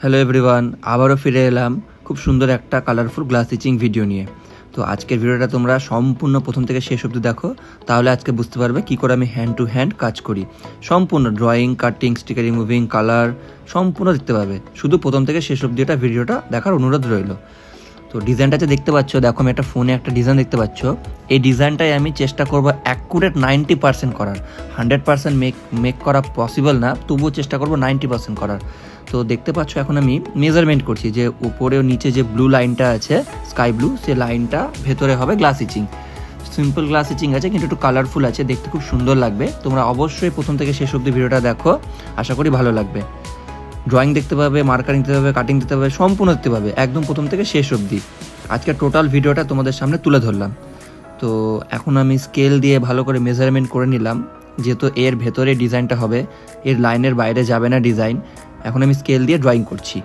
Hello everyone আবারও ফিরে এলাম খুব সুন্দর একটা কালারফুল গ্লাস স্টিচিং ভিডিও নিয়ে। তো আজকের ভিডিওটা তোমরা সম্পূর্ণ প্রথম থেকে শেষ অবধি দেখো, তাহলে আজকে বুঝতে পারবে কী করে আমি হ্যান্ড টু হ্যান্ড কাজ করি। সম্পূর্ণ drawing cutting sticker removing colour সম্পূর্ণ দেখতে পাবে। শুধু প্রথম থেকে শেষ অবধি এটা ভিডিওটা দেখার অনুরোধ রইল। তো ডিজাইনটা যে দেখতে পাচ্ছ, দেখো আমি একটা ফোনে একটা ডিজাইন দেখতে পাচ্ছ। এই ডিজাইনটাই আমি চেষ্টা করব অ্যাকুরেট নাইনটি পার্সেন্ট করার। হান্ড্রেড পার্সেন্ট মেক মেক করা পসিবল না, তবুও চেষ্টা করব নাইনটি পার্সেন্ট করার। তো দেখতে পাচ্ছ এখন আমি মেজারমেন্ট করছি যে উপরে ও নিচে যে ব্লু লাইনটা আছে স্কাই ব্লু সে লাইনটা ভেতরে হবে glass etching simple glass etching আছে, কিন্তু একটু কালারফুল আছে, দেখতে খুব সুন্দর লাগবে। তোমরা অবশ্যই প্রথম থেকে শেষ অবধি ভিডিওটা দেখো, আশা করি ভালো লাগবে। ড্রয়িং দেখতে পাবে মার্কারিং দিতে পাবে কাটিং দিতে পাবে, সম্পূর্ণ দেখতে পাবে, একদম প্রথম থেকে শেষ অবধি। আজকে টোটাল ভিডিওটা তোমাদের সামনে তুলে ধরলাম। তো এখন আমি স্কেল দিয়ে ভালো করে মেজারমেন্ট করে নিলাম, যেহেতু এর ভেতরে ডিজাইনটা হবে, এর লাইনের বাইরে যাবে না ডিজাইন এখন আমি স্কেল দিয়ে ড্রয়িং করছি।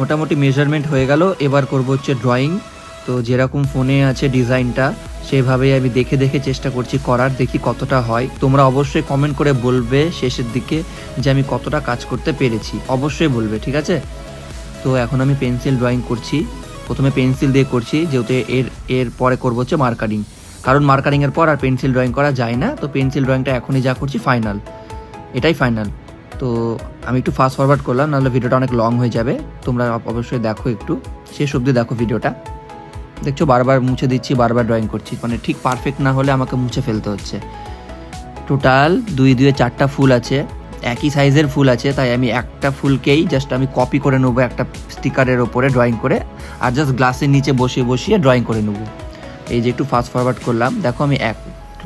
মোটামুটি মেজারমেন্ট হয়ে গেল। এবার করব হচ্ছে ড্রয়িং তো যেরকম ফোনে আছে ডিজাইনটা সেভাবেই আমি দেখে দেখে চেষ্টা করছি করার, দেখি কতটা হয়। তোমরা অবশ্যই কমেন্ট করে বলবে শেষের দিকে যে আমি কতটা কাজ করতে পেরেছি। অবশ্যই বলবে, ঠিক আছে? তো এখন আমি পেন্সিল ড্রয়িং করছি। প্রথমে পেন্সিল দিয়ে করছি, যেহেতু এর এর পরে করব হচ্ছে মার্কারিং কারণ মার্কারিংয়ের পর আর পেন্সিল ড্রয়িং করা যায় না। তো পেন্সিল ড্রয়িংটা এখনই যা করছি ফাইনাল এটাই ফাইনাল তো আমি একটু ফাস্ট ফরওয়ার্ড করলাম, নাহলে ভিডিওটা অনেক লং হয়ে যাবে। তোমরা অবশ্যই দেখো একটু। শেষ অবধি দেখো ভিডিওটা দেখছ, বারবার মুছে দিচ্ছি, বারবার ড্রয়িং করছি। মানে ঠিক পারফেক্ট না হলে আমাকে মুছে ফেলতে হচ্ছে। টোটাল দুই দুয়ে চারটা ফুল আছে, একই সাইজের ফুল আছে, তাই আমি একটা ফুলকেই জাস্ট আমি কপি করে নেব একটা স্টিকারের ওপরে ড্রয়িং করে, আর জাস্ট গ্লাসের নিচে বসিয়ে বসিয়ে ড্রয়িং করে নেব। এই যে একটু ফাস্ট ফরওয়ার্ড করলাম, দেখো আমি এক,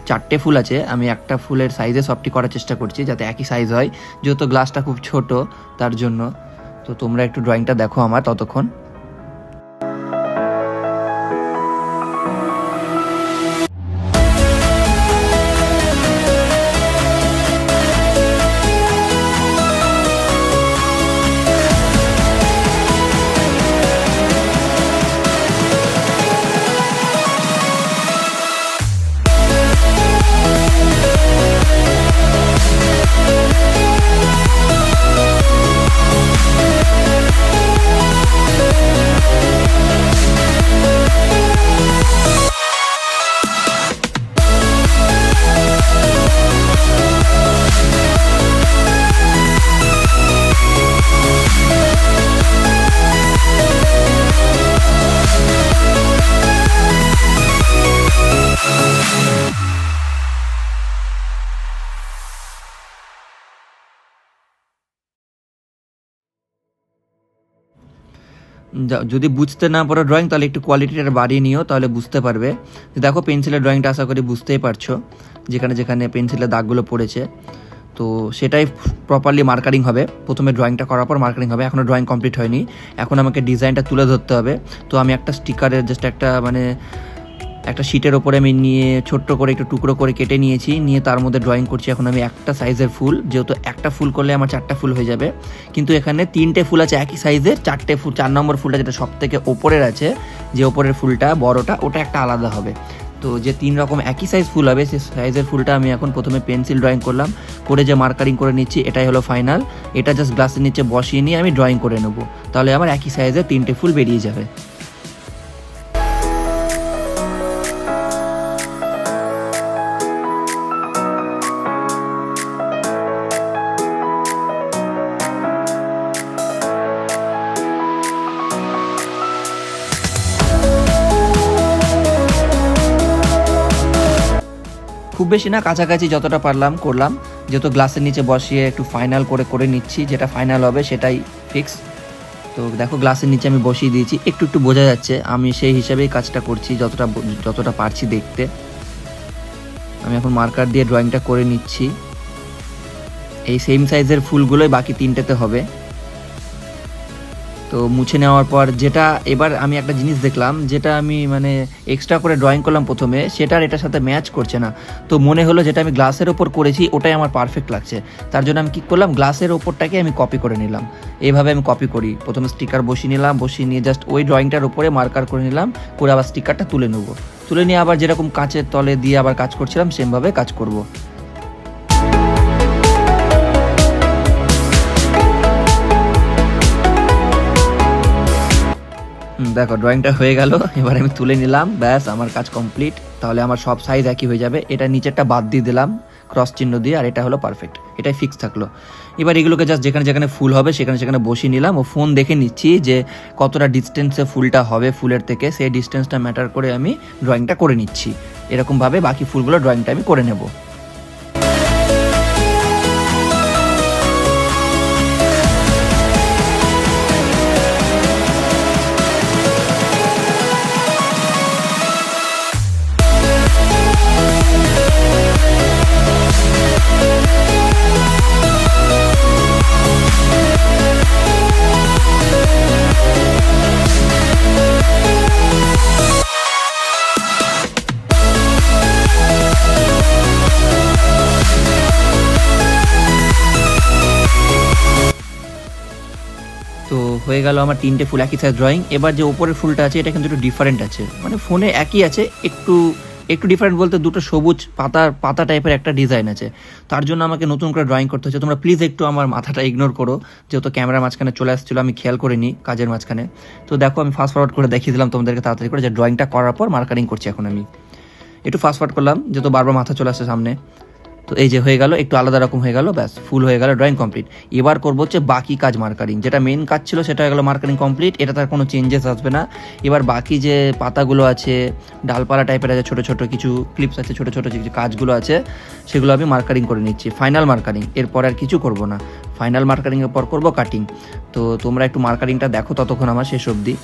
চারটে ফুল আছে, আমি একটা ফুলের সাইজে সবটি করার চেষ্টা করছি যাতে একই সাইজ হয়, যেহেতু গ্লাসটা খুব ছোট, তার জন্য। তো তোমরা একটু ড্রয়িংটা দেখো আমার ততক্ষণ। যদি বুঝতে না পারো ড্রয়িং তাহলে একটু কোয়ালিটিটা বাড়িয়ে নিও, তাহলে বুঝতে পারবে। দেখো পেন্সিলের ড্রয়িংটা আশা করি বুঝতেই পারছ, যেখানে যেখানে পেন্সিলের দাগগুলো পড়েছে। তো সেটাই প্রপারলি মার্কারিং হবে। প্রথমে ড্রয়িংটা করার পর মার্কারিং হবে। এখনও ড্রয়িং কমপ্লিট হয়নি। এখন আমাকে ডিজাইনটা তুলে ধরতে হবে। তো আমি একটা স্টিকারের জাস্ট একটা মানে একটা শিটের ওপরে আমি নিয়ে ছোট্ট করে একটু টুকরো করে কেটে নিয়েছি, নিয়ে তার মধ্যে ড্রয়িং করছি। এখন আমি একটা সাইজের ফুল, যেহেতু একটা ফুল করলে আমার চারটা ফুল হয়ে যাবে। কিন্তু এখানে তিনটে ফুল আছে, একই সাইজের চারটে ফুল, চার নম্বর ফুলটা যেটা সব থেকে ওপরের আছে, যে ওপরের ফুলটা বড়টা, ওটা একটা আলাদা হবে। তো যে তিন রকম একই সাইজ ফুল হবে সেই সাইজের ফুলটা আমি এখন প্রথমে পেন্সিল ড্রয়িং করলাম, করে যে মার্কারিং করে নিচ্ছি, এটাই হলো ফাইনাল এটা জাস্ট গ্লাসের নিচে বসিয়ে নিয়ে আমি ড্রয়িং করে নেব। তাহলে আমার একই সাইজের তিনটে ফুল বেরিয়ে যাবে। খুব বেশি না, কাছাকাছি যতটা পারলাম করলাম। যেহেতু গ্লাসের নিচে বসিয়ে একটু ফাইনাল করে করে নিচ্ছি, যেটা ফাইনাল হবে সেটাই ফিক্স তো দেখো, গ্লাসের নিচে আমি বসিয়ে দিয়েছি। একটু একটু বোঝা যাচ্ছে, আমি সেই হিসাবেই কাজটা করছি, যতটা যতটা পারছি দেখতে। আমি এখন মার্কার দিয়ে ড্রয়িংটা করে নিচ্ছি। এই সেম সাইজের ফুলগুলোই বাকি তিনটেতে হবে। তো মুছে নেওয়ার পর যেটা এবার আমি একটা জিনিস দেখলাম, যেটা আমি মানে এক্সট্রা করে ড্রয়িং করলাম প্রথমে, সেটা আর এটার সাথে ম্যাচ করছে না। তো মনে হলো যেটা আমি গ্লাসের ওপর করেছি, ওটাই আমার পারফেক্ট লাগছে। তার জন্য আমি কী করলাম গ্লাসের ওপরটাকে আমি কপি করে নিলাম। এইভাবে আমি কপি করি। প্রথমে স্টিকার বসিয়ে নিলাম, বসিয়ে নিয়ে জাস্ট ওই ড্রয়িংটার উপরে মার্কার করে নিলাম, করে আবার স্টিকারটা তুলে নেব। তুলে নিয়ে আবার যেরকম কাঁচের তলে দিয়ে আবার কাজ করছিলাম, সেমভাবে কাজ করব। দেখো ড্রয়িংটা হয়ে গেল, এবার আমি তুলে নিলাম, ব্যাস, আমার কাজ কমপ্লিট তাহলে আমার সব সাইজ একই হয়ে যাবে। এটা নিচেরটা বাদ দিয়ে দিলাম ক্রস চিহ্ন দিয়ে, আর এটা হলো পারফেক্ট এটাই ফিক্স থাকল। এবার এগুলোকে জাস্ট যেখানে যেখানে ফুল হবে, সেখানে সেখানে বসিয়ে নিলাম। ও ফোন দেখে নিচ্ছি যে কতটা ডিস্টেন্সে ফুলটা হবে ফুলের থেকে। সেই ডিস্টেন্সটা ম্যাটার করে আমি ড্রয়িংটা করে নিচ্ছি। এরকমভাবে বাকি ফুলগুলো ড্রয়িংটা আমি করে নেব। হয়ে গেল আমার তিনটে ফুল একই সাইজ ড্রয়িং এবার যে ওপরের ফুলটা আছে, এটা কিন্তু একটু ডিফারেন্ট আছে। মানে ফোনে একই আছে, একটু একটু ডিফারেন্ট বলতে দুটো সবুজ পাতার পাতা টাইপের একটা ডিজাইন আছে। তার জন্য আমাকে নতুন করে ড্রয়িং করতে হচ্ছে। তোমরা প্লিজ একটু আমার মাথাটা ইগনোর করো। যেহেতু ক্যামেরার মাঝখানে চলে আসছিল, আমি খেয়াল করিনি কাজের মাঝখানে। তো দেখো, আমি ফাস্ট ফরওয়ার্ড করে দেখিয়ে দিলাম তোমাদেরকে তাড়াতাড়ি করে যে ড্রয়িংটা করার পর মার্কারিং করছি এখন আমি। একটু ফাস্ট ফরওয়ার্ড করলাম, যেহেতু বারবার মাথা চলে আসছে সামনে। তো এই যে হয়ে গেল, একটু আলাদা রকম হয়ে গেল, ব্যাস ফুল হয়ে গেল ড্রয়িং কমপ্লিট এবার করব হচ্ছে বাকি কাজ মার্কারিং যেটা মেন কাজ ছিল সেটা হয়ে গেল মার্কারিং কমপ্লিট এটা তার কোনো চেঞ্জেস আসবে না। এবার বাকি যে পাতাগুলো আছে, ডালপালা টাইপের আছে, ছোটো ছোটো কিছু ক্লিপস আছে, ছোটো ছোটো যে কাজগুলো আছে, সেগুলো আমি মার্কারিং করে নিচ্ছি। ফাইনাল মার্কারিং এরপর আর কিছু করব না। ফাইনাল মার্কারিংয়ের পর করব কাটিং তো তোমরা একটু মার্কারিংটা দেখো ততক্ষণ আমার শেষ অবধি।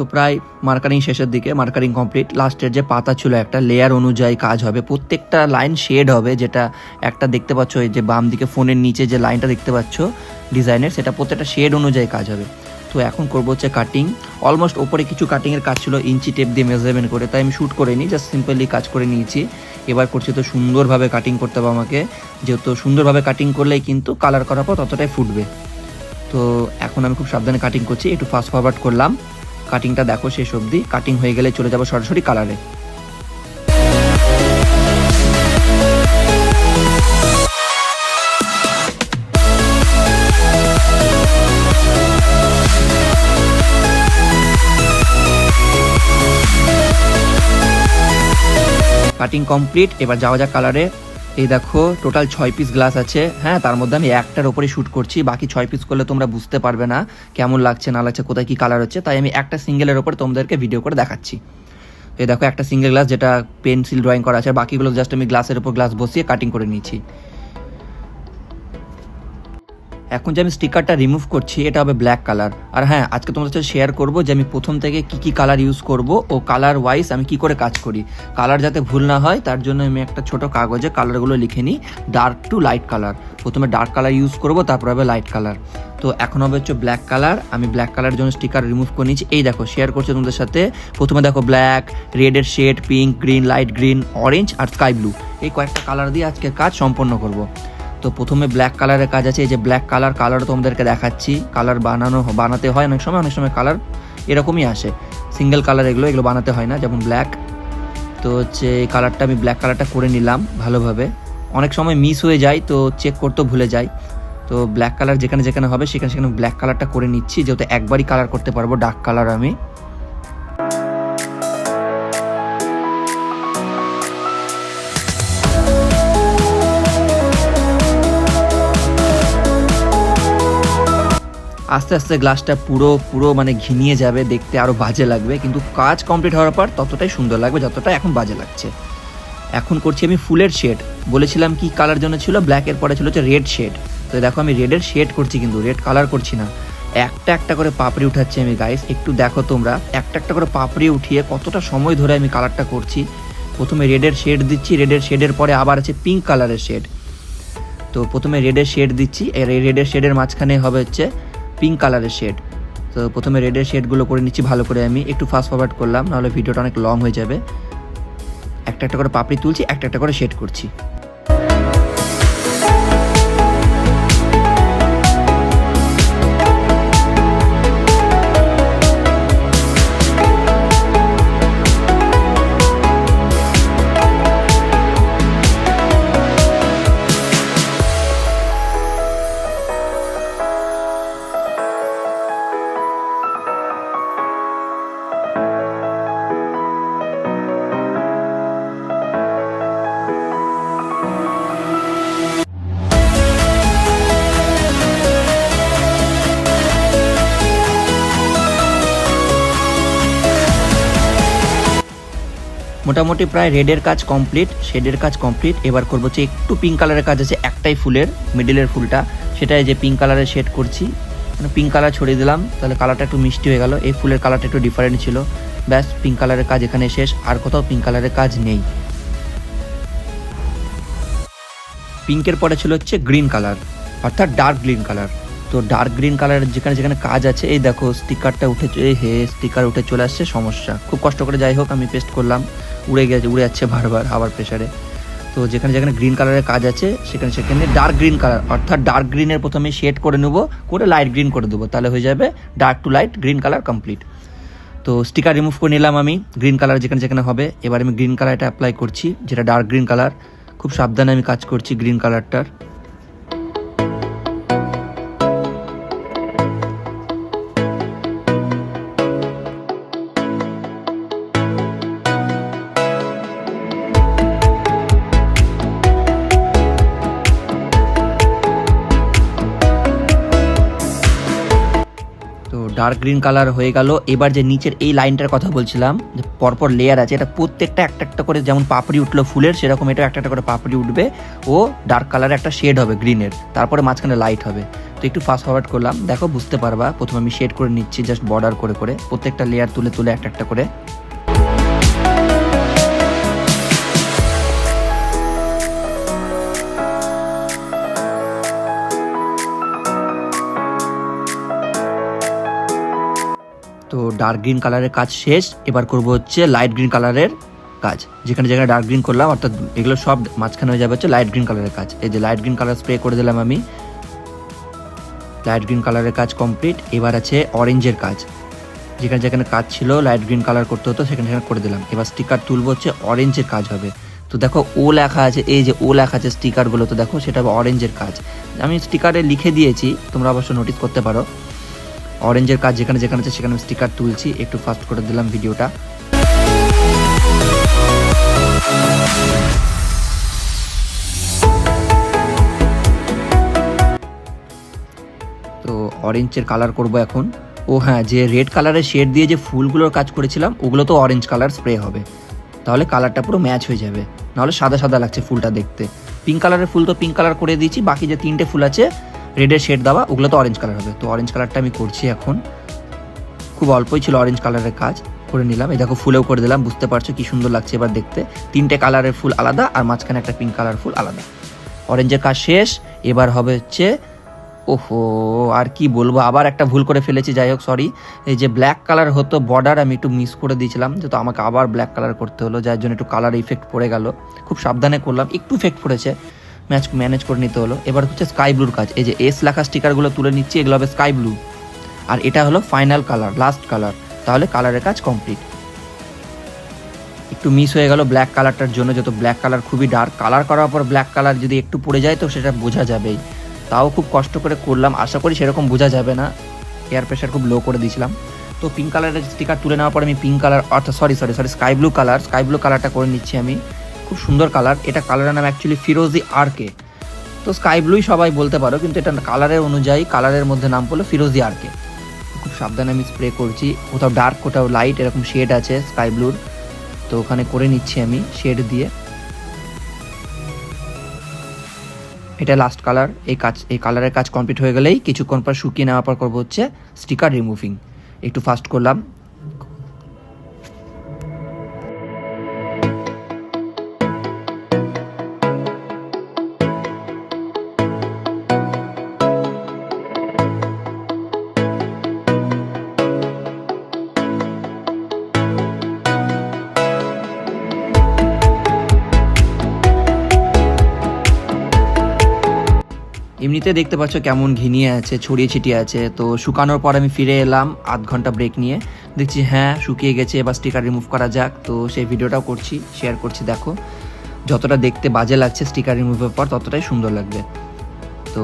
তো প্রায় মার্কারিং শেষের দিকে মার্কারিং কমপ্লিট লাস্টের যে পাতা ছিল একটা লেয়ার অনুযায়ী কাজ হবে। প্রত্যেকটা লাইন শেড হবে, যেটা একটা দেখতে পাচ্ছ, এই যে বাম দিকে ফোনের নিচে যে লাইনটা দেখতে পাচ্ছ ডিজাইনের সেটা প্রত্যেকটা শেড অনুযায়ী কাজ হবে। তো এখন করব হচ্ছে কাটিং অলমোস্ট ওপরে কিছু কাটিংয়ের কাজ ছিল, ইঞ্চি টেপ দিয়ে মেজারমেন্ট করে, তাই আমি শ্যুট করে নিই জাস্ট সিম্পলি কাজ করে নিয়েছি। এবার করছি তো সুন্দরভাবে কাটিং করতে হবে আমাকে। যেহেতু সুন্দরভাবে কাটিং করলেই কিন্তু কালার করার পর ততটাই ফুটবে। তো এখন আমি খুব সাবধানে কাটিং করছি, একটু ফাস্ট ফরওয়ার্ড করলাম। কাটিংটা দেখো শেষ অবধি। কাটিং হয়ে গেলে চলে যাব সরাসরি কালারে কাটিং কমপ্লিট এবার যাওয়া যাক কালারে এই দেখো টোটাল ছয় পিস গ্লাস আছে। হ্যাঁ তার মধ্যে আমি একটার ওপরে শ্যুট করছি, বাকি ছয় পিস করলে তোমরা বুঝতে পারবে না কেমন লাগছে, না লাগছে, কোথায় কী কালার হচ্ছে। তাই আমি একটা সিঙ্গেলের ওপর তোমাদেরকে ভিডিও করে দেখাচ্ছি। এই দেখো, একটা সিঙ্গেল গ্লাস যেটা পেন্সিল ড্রয়িং করা আছে, বাকিগুলো জাস্ট আমি গ্লাসের ওপর গ্লাস বসিয়ে কাটিং করে নিয়েছি। এখন যে আমি স্টিকারটা রিমুভ করছি, এটা হবে ব্ল্যাক কালার আর হ্যাঁ আজকে তোমাদের সাথে শেয়ার করব যে আমি প্রথম থেকে কি কি কালার ইউজ করব ও কালার ওয়াইজ আমি কি করে কাজ করি। কালার যাতে ভুল না হয়, তার জন্য আমি একটা ছোট কাগজে কালারগুলো লিখে নিই ডার্ক টু লাইট কালার প্রথমে ডার্ক কালার ইউজ করব, তারপর হবে লাইট কালার তো এখন হবে হচ্ছে ব্ল্যাক কালার আমি ব্ল্যাক কালারের জন্য স্টিকার রিমুভ করে নিচ্ছি এই দেখো শেয়ার করছি তোমাদের সাথে। প্রথমে দেখো ব্ল্যাক রেডের shade pink green light green orange আর স্কাই ব্লু এই কয়েকটা কালার দিয়ে আজকে কাজ সম্পন্ন করব। তো প্রথমে ব্ল্যাক কালারের কাজ আছে, এই যে ব্ল্যাক কালার কালার তোমাদেরকে দেখাচ্ছি। কালার বানানো বানাতে হয় অনেক সময় অনেক সময় কালার এরকমই আসে। সিঙ্গেল কালার এগুলো এগুলো বানাতে হয় না, যেমন ব্ল্যাক তো হচ্ছে এই কালারটা আমি ব্ল্যাক কালারটা করে নিলাম ভালোভাবে। অনেক সময় মিস হয়ে যায়, তো চেক করতেও ভুলে যাই। তো ব্ল্যাক কালার যেখানে যেখানে হবে, সেখানে সেখানে ব্ল্যাক কালারটা করে নিচ্ছি, যেহেতু একবারই কালার করতে পারব ডার্ক কালার আমি। আস্তে আস্তে গ্লাসটা পুরো পুরো মানে ঘিনিয়ে যাবে, দেখতে আরও বাজে লাগবে। কিন্তু কাজ কমপ্লিট হওয়ার পর ততটাই সুন্দর লাগবে যতটা এখন বাজে লাগছে। এখন করছি আমি ফুলের শেড বলেছিলাম কি কালার জন্য ছিল? ব্ল্যাকের পরে ছিল হচ্ছে রেড শেড তো দেখো আমি রেডের শেড করছি কিন্তু রেড কালার করছি না। একটা একটা করে পাপড়ি উঠাচ্ছি আমি গাইস একটু দেখো তোমরা। একটা একটা করে পাপড়ি উঠিয়ে কতটা সময় ধরে আমি কালারটা করছি। প্রথমে রেডের শেড দিচ্ছি রেডের শেডের পরে আবার আছে পিঙ্ক কালারের শেড তো প্রথমে রেডের শেড দিচ্ছি রেডের শেডের মাঝখানে হবে হচ্ছে পিঙ্ক কালারের শেড তো প্রথমে রেডের শেডগুলো করে নিচ্ছি, ভালো করে আমি একটু ফাস্ট ফরওয়ার্ড করলাম, নাহলে ভিডিওটা অনেক লং হয়ে যাবে। একটা একটা করে পাপড়ি তুলছি, একটা একটা করে শেড করছি। মোটামুটি প্রায় রেডের কাজ কমপ্লিট, শেডের কাজ কমপ্লিট। এবার করব হচ্ছে একটু পিঙ্ক কালারের কাজ আছে, একটাই ফুলের মিডিলের ফুলটা। সেটাই যে পিঙ্ক কালারের শেড করছি। মানে পিঙ্ক কালার ছড়িয়ে দিলাম, তাহলে কালারটা একটু মিষ্টি হয়ে গেল। এই ফুলের কালারটা একটু ডিফারেন্ট ছিল। ব্যাস পিঙ্ক কালারের কাজ এখানে শেষ, আর কোথাও পিঙ্ক কালারের কাজ নেই। পিঙ্কের পরে ছিল হচ্ছে গ্রিন কালার অর্থাৎ ডার্ক গ্রিন কালার তো ডার্ক গ্রিন কালারের যেখানে যেখানে কাজ আছে, এই দেখো স্টিকারটা উঠে এই হে স্টিকার উঠে চলে আসছে, সমস্যা। খুব কষ্ট করে যাই হোক, আমি পেস্ট করলাম, উড়ে গেছে, উড়ে যাচ্ছে বারবার হাওয়ার প্রেশারে তো যেখানে যেখানে গ্রিন কালারের কাজ আছে, সেখানে সেখানে ডার্ক গ্রিন কালার অর্থাৎ ডার্ক গ্রিনের প্রথমে শেড করে নেব, করে লাইট গ্রিন করে দেবো, তাহলে হয়ে যাবে dark to light green colour complete তো স্টিকার রিমুভ করে নিলাম আমি গ্রিন কালার যেখানে যেখানে হবে, এবার আমি গ্রিন কালারটা অ্যাপ্লাই করছি, যেটা ডার্ক গ্রিন কালার খুব সাবধানে আমি কাজ করছি গ্রিন কালারটার ডার্ক গ্রিন কালার হয়ে গেল। এবার যে নিচের এই লাইনটার কথা বলছিলাম, যে পরপর লেয়ার আছে, এটা প্রত্যেকটা একটা একটা করে যেমন পাপড়ি উঠল ফুলের, সেরকম এটা একটা একটা করে পাপড়ি উঠবে। ও ডার্ক কালারের একটা শেড হবে গ্রিনের তারপরে মাঝখানে লাইট হবে। তো একটু ফাস্ট ফরওয়ার্ড করলাম। দেখো, বুঝতে পারবা। প্রথমে আমি শেড করে নিচ্ছি জাস্ট বর্ডার করে করে, প্রত্যেকটা লেয়ার তুলে তুলে একটা একটা করে। ডার্ক গ্রিন কালারের কাজ শেষ। এবার করব হচ্ছে লাইট গ্রিন কালারের কাজ। যেখানে যেখানে ডার্ক গ্রিন করলাম, অর্থাৎ এগুলো সব মাঝখানে হয়ে যাবে হচ্ছে লাইট গ্রিন কালারের কাজ। এই যে লাইট গ্রিন কালার স্প্রে করে দিলাম আমি। লাইট গ্রিন কালারের কাজ কমপ্লিট এবার আছে অরেঞ্জের কাজ। যেখানে যেখানে কাজ ছিল লাইট গ্রিন কালার করতে হতো, সেখানে সেখানে করে দিলাম। এবার স্টিকার তুলবো হচ্ছে অরেঞ্জের কাজ হবে। তো দেখো ও লেখা আছে, এই যে ও লেখা আছে স্টিকারগুলো তো দেখো সেটা অরেঞ্জের কাজ। আমি স্টিকারে লিখে দিয়েছি, তোমরা অবশ্য নোটিস করতে পারো। অরেঞ্জের কাজ যেখানে যেখানে আছে, সেখানে স্টিকার তুলছি। একটু ফাস্ট করে দিলাম ভিডিওটা। তো অরেঞ্জের কালার করব এখন। ও হ্যাঁ যে রেড কালারের শেড দিয়ে যে ফুলগুলোর কাজ করেছিলাম, ওগুলো তো অরেঞ্জ কালার স্প্রে হবে। তাহলে কালারটা পুরো ম্যাচ হয়ে যাবে। নাহলে সাদা সাদা লাগছে ফুলটা দেখতে। পিঙ্ক কালারের ফুল তো পিঙ্ক কালার করে দিয়েছি, বাকি যে তিনটে ফুল আছে রেডের শেড দেওয়া, ওগুলো তো অরেঞ্জ কালার হবে। তো অরেঞ্জ কালারটা আমি করছি এখন। খুব অল্পই ছিল অরেঞ্জ কালারের কাজ, করে নিলাম। এই দেখো, ফুলেও করে দিলাম, বুঝতে পারছ কি সুন্দর লাগছে এবার দেখতে। তিনটে কালারের ফুল আলাদা, আর মাঝখানে একটা পিঙ্ক কালার ফুল আলাদা। অরেঞ্জের কাজ শেষ, এবার হবে হচ্ছে, ওহো, আর কি বলব, আবার একটা ভুল করে ফেলেছি, যাই হোক সরি এই যে ব্ল্যাক কালার হতো বর্ডার আমি একটু মিস করে দিয়েছিলাম, যেহেতু আমাকে আবার ব্ল্যাক কালার করতে হলো, যার জন্য একটু কালার ইফেক্ট পড়ে গেল। খুব সাবধানে করলাম, একটু ইফেক্ট পড়েছে। ম্যাচ ম্যানেজ করে নিতে হলো। এবার হচ্ছে স্কাই ব্লুর কাজ। এই যে এস লেখা স্টিকারগুলো তুলে নিচ্ছি, এগুলো হবে স্কাই ব্লু আর এটা হলো ফাইনাল কালার লাস্ট কালার তাহলে কালারের কাজ কমপ্লিট একটু মিস হয়ে গেল ব্ল্যাক কালারটার জন্য যেহেতু ব্ল্যাক কালার খুবই ডার্ক কালার করার পর ব্ল্যাক কালার যদি একটু পড়ে যায় তো সেটা বোঝা যাবেই। তাও খুব কষ্ট করে করলাম, আশা করি সেরকম বোঝা যাবে না। এয়ার প্রেশার খুব লো করে দিয়েছিলাম। তো পিঙ্ক কালারের স্টিকার তুলে নেওয়ার পর আমি পিঙ্ক কালার অর্থাৎ sorry sorry sorry sky blue colour sky blue কালারটা করে নিচ্ছি আমি। খুব সুন্দর কালার। এটা কালারের নাম অ্যাকচুয়ালি ফিরোজি আর কে তো স্কাই ব্লুই সবাই বলতে পারো, কিন্তু এটা কালারের অনুযায়ী, কালারের মধ্যে নাম পড়ল ফিরোজি আর কে খুব সাবধানে আমি স্প্রে করছি। কোথাও ডার্ক কোথাও লাইট এরকম শেড আছে স্কাই ব্লুর তো ওখানে করে নিচ্ছি আমি শেড দিয়ে। এটা লাস্ট কালার এই কাজ, এই কালারের কাজ কমপ্লিট হয়ে গেলেই কিছুক্ষণ পর শুকিয়ে নেওয়ার পর করব হচ্ছে স্টিকার রিমুভিং একটু ফাস্ট করলাম। এমনিতে দেখতে পাচ্ছ কেমন ঘিনিয়ে আছে, ছড়িয়ে ছিটিয়ে আছে। তো শুকানোর পর আমি ফিরে এলাম আধ ঘণ্টা ব্রেক নিয়ে। দেখছি হ্যাঁ শুকিয়ে গেছে, এবার স্টিকার রিমুভ করা যাক। তো সেই ভিডিওটাও করছি শেয়ার করছি, দেখো। যতটা দেখতে বাজে লাগছে স্টিকার রিমুভের পর, ততটাই সুন্দর লাগবে। তো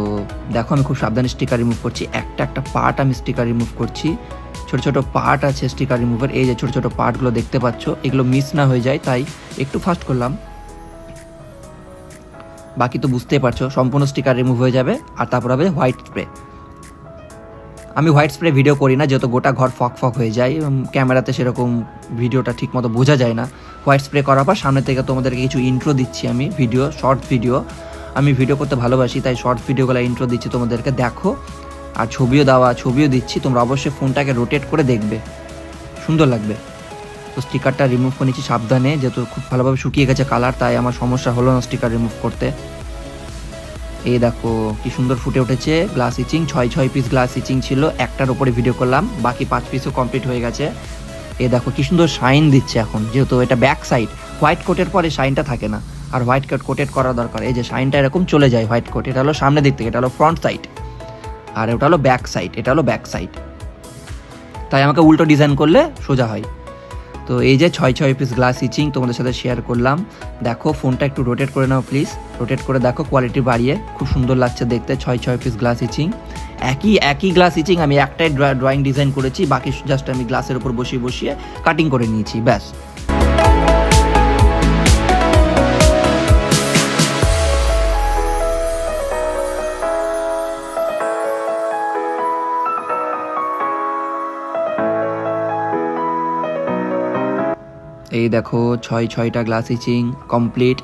দেখো, আমি খুব সাবধানে স্টিকার রিমুভ করছি। একটা একটা পার্ট আমি স্টিকার রিমুভ করছি। ছোট ছোট পার্ট আছে স্টিকার রিমুভের এই যে ছোট ছোট পার্টগুলো দেখতে পাচ্ছ, এগুলো মিস না হয়ে যায়, তাই একটু ফাস্ট করলাম। বাকি তো বুঝতেই পারছ, সম্পূর্ণ স্টিকার রিমুভ হয়ে যাবে, আর তারপর হবে হোয়াইট স্প্রে আমি হোয়াইট স্প্রে ভিডিও করি না, যেহেতু গোটা ঘর ফক ফক হয়ে যায় ক্যামেরাতে সেরকম ভিডিওটা ঠিক মতো বোঝা যায় না। হোয়াইট স্প্রে করার পর সামনে থেকে তোমাদেরকে কিছু ইন্ট্রো দিচ্ছি আমি ভিডিও শর্ট ভিডিও আমি ভিডিও করতে ভালোবাসি, তাই শর্ট ভিডিওগুলো ইন্ট্রো দিচ্ছি তোমাদেরকে, দেখো। আর ছবিও দেওয়া, ছবিও দিচ্ছি, তোমরা অবশ্যই ফোনটাকে রোটেট করে দেখবে। সুন্দর লাগবে। তো স্টিকারটা রিমুভ করে নিচ্ছি সাবধানে, যেহেতু খুব ভালোভাবে শুকিয়ে গেছে কালার তাই আমার সমস্যা হলো না স্টিকার রিমুভ করতে। এই দেখো কি সুন্দর ফুটে উঠেছে গ্লাস ইচিং ছয় ছয় পিস গ্লাস ইচিং ছিল, একটার উপরে ভিডিও করলাম, বাকি পাঁচ পিসও কমপ্লিট হয়ে গেছে। এ দেখো কি সুন্দর শাইন দিচ্ছে এখন, যেহেতু এটা ব্যাক সাইড হোয়াইট কোটের পরে শাইনটা থাকে না, আর হোয়াইট কোট কোটেড করা দরকার। এই যে শাইনটা এরকম চলে যায় হোয়াইট কোট এটা হলো সামনের দিক থেকে, এটা হলো ফ্রন্ট সাইড আর ওটা হলো ব্যাক সাইড এটা হলো ব্যাক সাইড তাই আমাকে উল্টো ডিজাইন করলে সোজা হয়। তো এই যে ছয় ছয় পিস গ্লাস ইচিং তোমাদের সাথে শেয়ার করলাম। দেখো ফোনটা একটু রোটেট করে নাও প্লিজ রোটেট করে দেখো কোয়ালিটি বাড়িয়ে। খুব সুন্দর লাগছে দেখতে, ছয় ছয় পিস গ্লাস ইচিং একই একই গ্লাস ইচিং আমি একটাই ড্রয়িং ডিজাইন করেছি, বাকি জাস্ট আমি গ্লাসের উপর বসিয়ে বসিয়ে কাটিং করে নিয়েছি, ব্যাস। এই দেখো, ছয়, ছয়টা গ্লাস ইচিং কমপ্লিট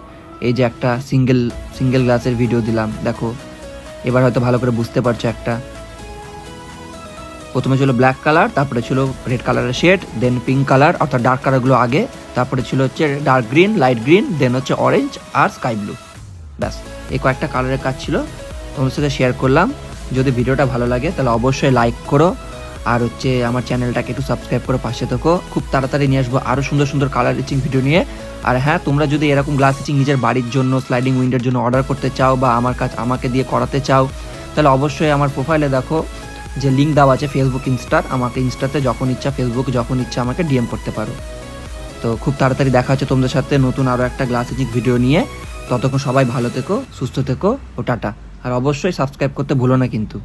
এই যে একটা সিঙ্গেল সিঙ্গেল গ্লাসের ভিডিও দিলাম, দেখো। এবার হয়তো ভালো করে বুঝতে পারছ একটা। প্রথমে ছিল ব্ল্যাক কালার তারপরে ছিল রেড কালারের শেড দেন পিঙ্ক কালার অর্থাৎ ডার্ক কালারগুলো আগে। তারপরে ছিল হচ্ছে dark green light green then হচ্ছে অরেঞ্জ আর স্কাই ব্লু ব্যাস, এই কয়েকটা কালারের কাজ ছিল। তোমাদের সাথে শেয়ার করলাম। যদি ভিডিওটা ভালো লাগে, তাহলে অবশ্যই লাইক করো। আর হচ্ছে আমার চ্যানেলটাকে একটু সাবস্ক্রাইব করে পাশে থেকো। খুব তাড়াতাড়ি নিয়ে আসব আরও সুন্দর সুন্দর কালার ইচিং ভিডিও নিয়ে। আর হ্যাঁ তোমরা যদি এরকম গ্লাস ইচিং নিজের বাড়ির জন্য স্লাইডিং উইন্ডোর জন্য অর্ডার করতে চাও বা আমার কাজ আমাকে দিয়ে করাতে চাও, তাহলে অবশ্যই আমার প্রোফাইলে দেখো যে লিঙ্ক দেওয়া আছে ফেসবুক ইনস্টার আমাকে ইনস্টাতে যখন ইচ্ছা ফেসবুক যখন ইচ্ছা আমাকে ডিএম করতে পারো। তো খুব তাড়াতাড়ি দেখা হচ্ছে তোমাদের সাথে নতুন আরও একটা গ্লাস ইচিং ভিডিও নিয়ে। ততক্ষণ সবাই ভালো থেকো, সুস্থ থেকো, ও টাটা। আর অবশ্যই সাবস্ক্রাইব করতে ভুলো না কিন্তু।